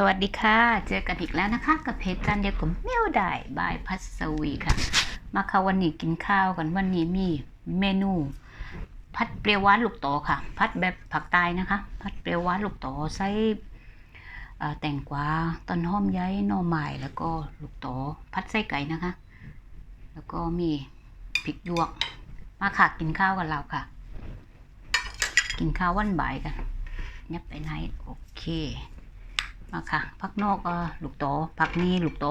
สวัสดีค่ะ เจอกันอีกแล้วนะคะ กับเพจจันเดียวกับเมี่ยวได้บายพัสวีค่ะ มาค่ะวันนี้กินข้าวกันวันนี้มีเมนู พัดเปรี้ยวหวานลูกโตค่ะ พัดแบบผักตายนะคะ พัดเปรี้ยวหวานลูกโตใส่เอ่อแตงกวาต้นหอมใยหน่อไม้แล้วก็ลูกโตพัดไส้ไก่นะคะ แล้วก็มีพริกหยวก มาค่ะกินข้าวกันเราค่ะ กินข้าววันบ่ายกันยับไปไหนโอเค มาค่ะพักนอกก็ลูกโตพักนี้ลูกโต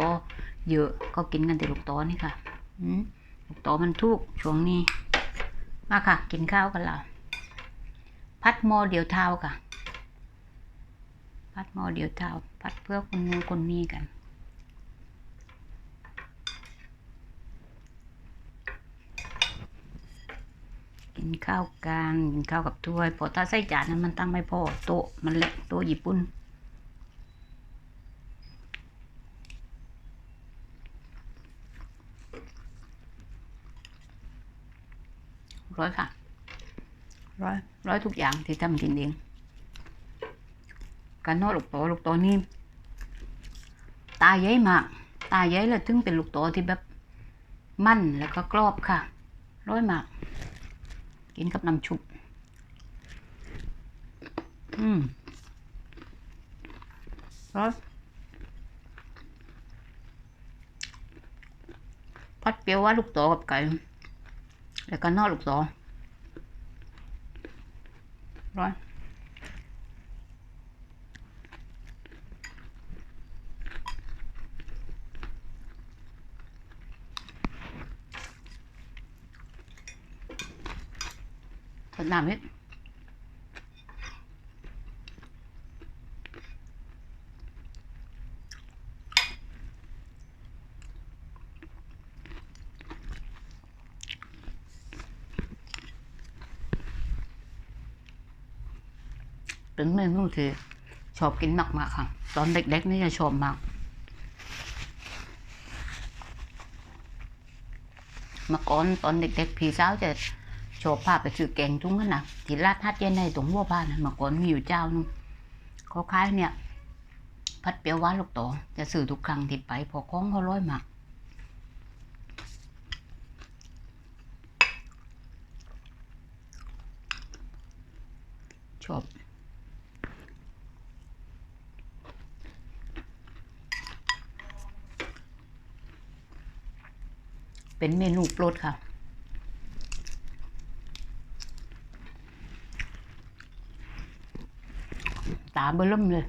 เยอะก็กินกันแต่ลูกโตนี่ค่ะลูกโตมันทุกช่วงนี้ มาค่ะ กินข้าวกันละพัดหมอเดียวเท้าค่ะ พัดหมอเดียวเท้าพัดเพื่อคนนู้นคนนี้กันกินข้าวกันกินข้าวกับถ้วยพอถ้าใส่จานนั้นมันตั้งไม่พอโต๊ะมันเล็กโต๊ะญี่ปุ่น ร้อยค่ะ ร้อยร้อยทุกอย่างที่ทำกินเองการนอดลูกโตลูกโตนี่ตาใหญ่มาก ตาใหญ่แล้วถึงเป็นลูกโตที่แบบมั่นแล้วก็กรอบค่ะ ร้อยมาก กินกับน้ำชุบอืมร้อยพัดเปรี้ยวว่าลูกโตกับไก่ แล้วก็นอกลูกโตร้อยทดน้ำนิด เป็นเมนูที่ชอบกินมากๆค่ะ ตอนเด็กๆนี่จะชอบมากมื่อก่อนตอนเด็ก ๆ พี่สาวจะชอบพาไปซื้อแกงทุ้งกันนะที่ลาดทัดเย็นในตรงหัวบ้านนะมื่อก่อนมีอยู่เจ้านึงเขาขายเนี่ย พัดเปียวหวานลูกโตจะซื้อทุกครั้งที่ไปพอของเขาร้อยมากชอบ เป็นเมนูโปรดค่ะ ตาเบล่มเลย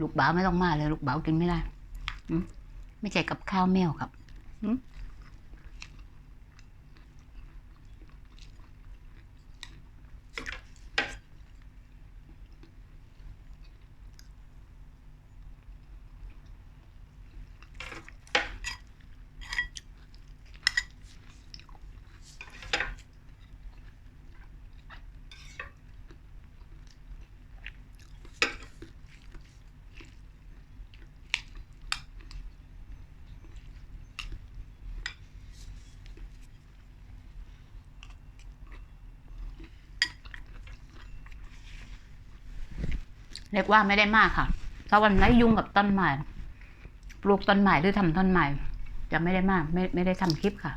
ลูกบ่าวไม่ต้องมาเลย ลูกบ่าวกินไม่ได้ ไม่ใช่กับข้าวแมวครับ เรียกว่าไม่ได้มากค่ะถ้าวันไหนยุ่งกับต้นไม้ปลูกต้นไม้หรือทำต้นไม้จะไม่ได้มาก ไม่ไม่ได้ทำคลิปค่ะ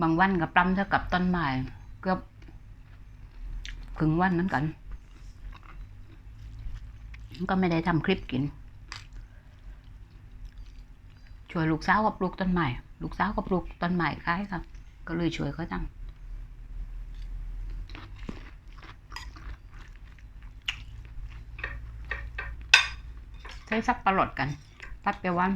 บางวันกับปล้ำเท่ากับต้นไม้เกือบครึ่งวันเหมือนกันก็ไม่ได้ทำคลิปกิน ช่วยลูกสาวกับลูกต้นไม้ ลูกสาวก็ปลูกต้นไม้คล้ายครับก็เลยช่วยเขาจังใช้ซับปลอดกันตัดไปวัน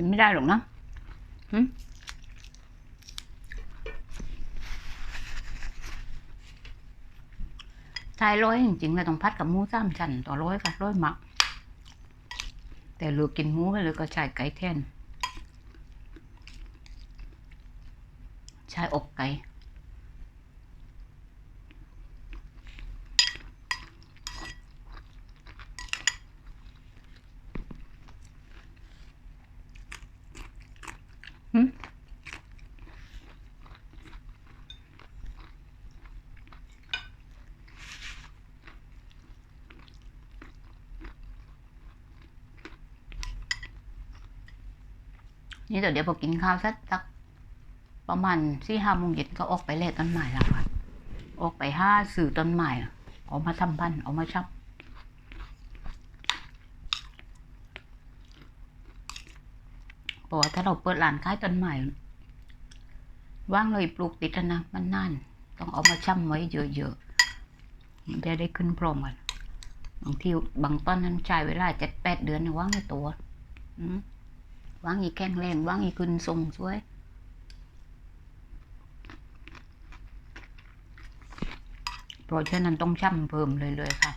กินไม่ได้หรอกนะหึชายร้อยจริงๆเลยต้องพัดกับหมูสามชั้นต่อร้อยกับร้อยหมัก แต่เลือกินหมูไปเลยก็ใช้ไก่แทนใช้อกไก่ หืม นี่เดี๋ยวเดี๋ยวพอกินข้าวสักสักประมาณสี่ห้าโมงเย็นก็ออกไปเล่ต้นไม้แล้วค่ะ ออกไปห้าสื่อต้นไม้อะเอกมาทำพันเออกมาชับเพราะว่าถ้าเราเปิดร้านขายต้นไม้ว่างเลยปลูกติดนะมันนานต้องเอามาช่ำไว้เยอะๆมันจะได้ขึ้นพร้อมกันบางทีบางต้นนั้นใช้เวลาเจ็ดแปดเดือนนะว่างในตัว อืม ว่างอีกแข็งแรงว่างอีกขึ้นทรงสวยเพราะฉะนั้นต้องช่ำเพิ่มเลยเลยๆค่ะ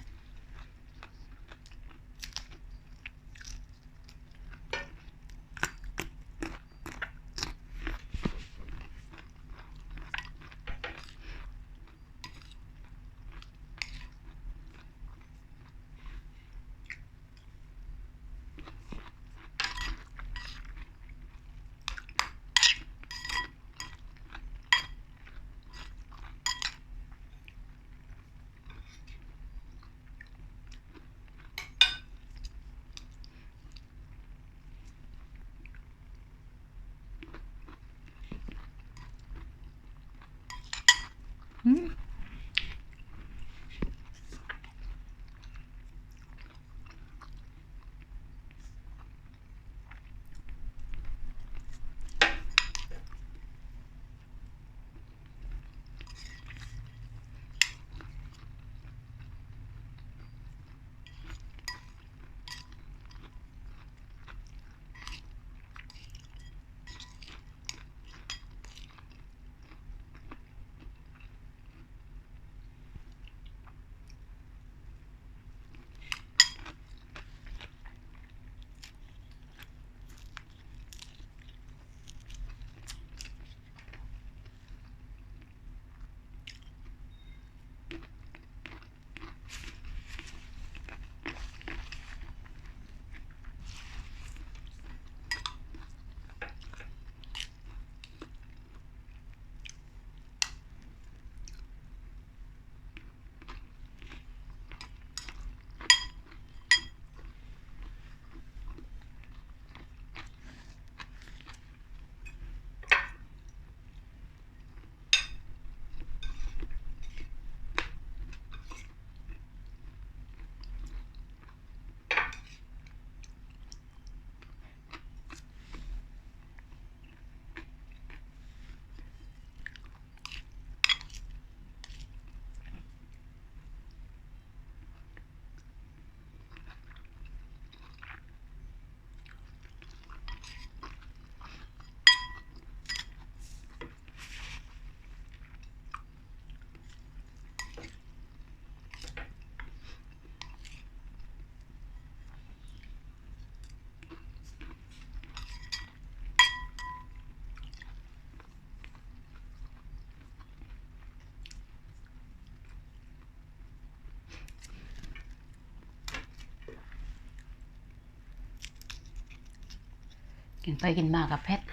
กินไปกินมากับเพชร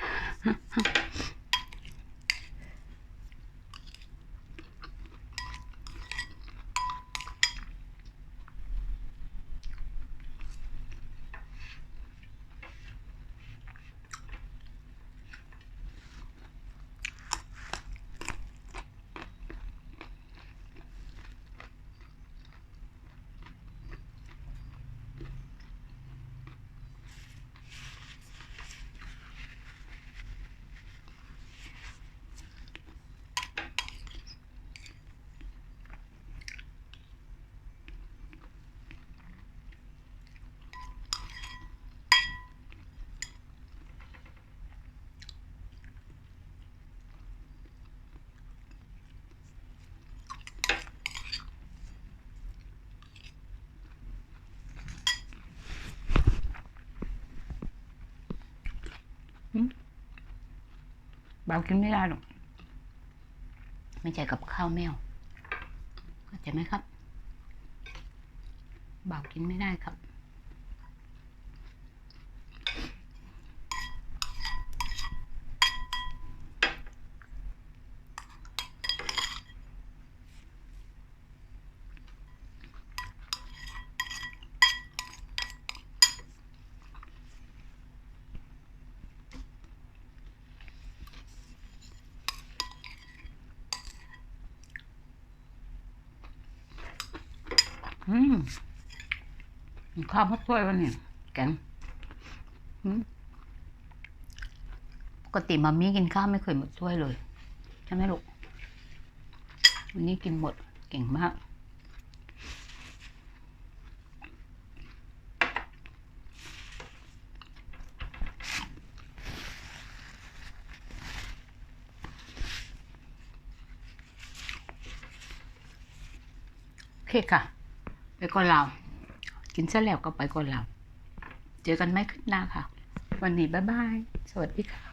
บากินไม่ได้หรอก ไม่ใช่กับข้าวแมวเข้าใจไหมครับบากินไม่ได้ครับ อืมข้าวพัดถ้วยวันนี้แกงอืมปกติมามี่กินข้าวไม่เคยหมดถ้วยเลย ใช่ไหมลูก วันนี้กินหมดเก่งมากโอเคค่ะ ไปก่อนเรา กินเสร็จแล้วก็ไปก่อนเรา เจอกันไม่ขึ้นหน้าค่ะ วันนี้บ๊ายบาย สวัสดีค่ะ